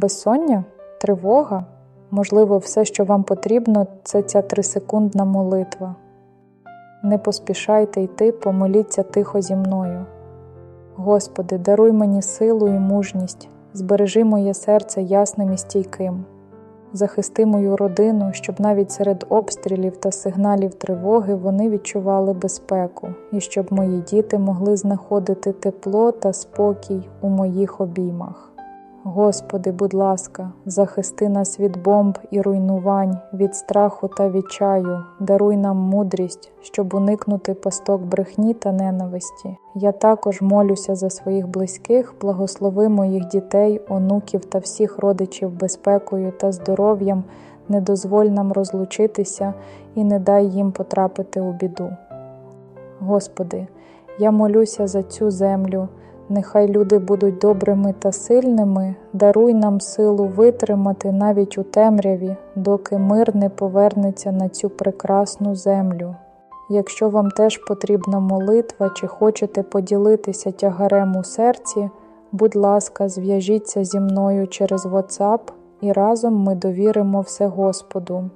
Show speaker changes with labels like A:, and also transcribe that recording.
A: Безсоння? Тривога? Можливо, все, що вам потрібно, це ця трисекундна молитва. Не поспішайте йти, помоліться тихо зі мною. Господи, даруй мені силу і мужність, збережи моє серце ясним і стійким. Захисти мою родину, щоб навіть серед обстрілів та сигналів тривоги вони відчували безпеку, і щоб мої діти могли знаходити тепло та спокій у моїх обіймах. Господи, будь ласка, захисти нас від бомб і руйнувань, від страху та відчаю, даруй нам мудрість, щоб уникнути пасток брехні та ненависті. Я також молюся за своїх близьких, благослови моїх дітей, онуків та всіх родичів безпекою та здоров'ям, не дозволь нам розлучитися і не дай їм потрапити у біду. Господи, я молюся за цю землю. Нехай люди будуть добрими та сильними, даруй нам силу витримати навіть у темряві, доки мир не повернеться на цю прекрасну землю. Якщо вам теж потрібна молитва чи хочете поділитися тягарем у серці, будь ласка, зв'яжіться зі мною через WhatsApp і разом ми довіримо все Господу.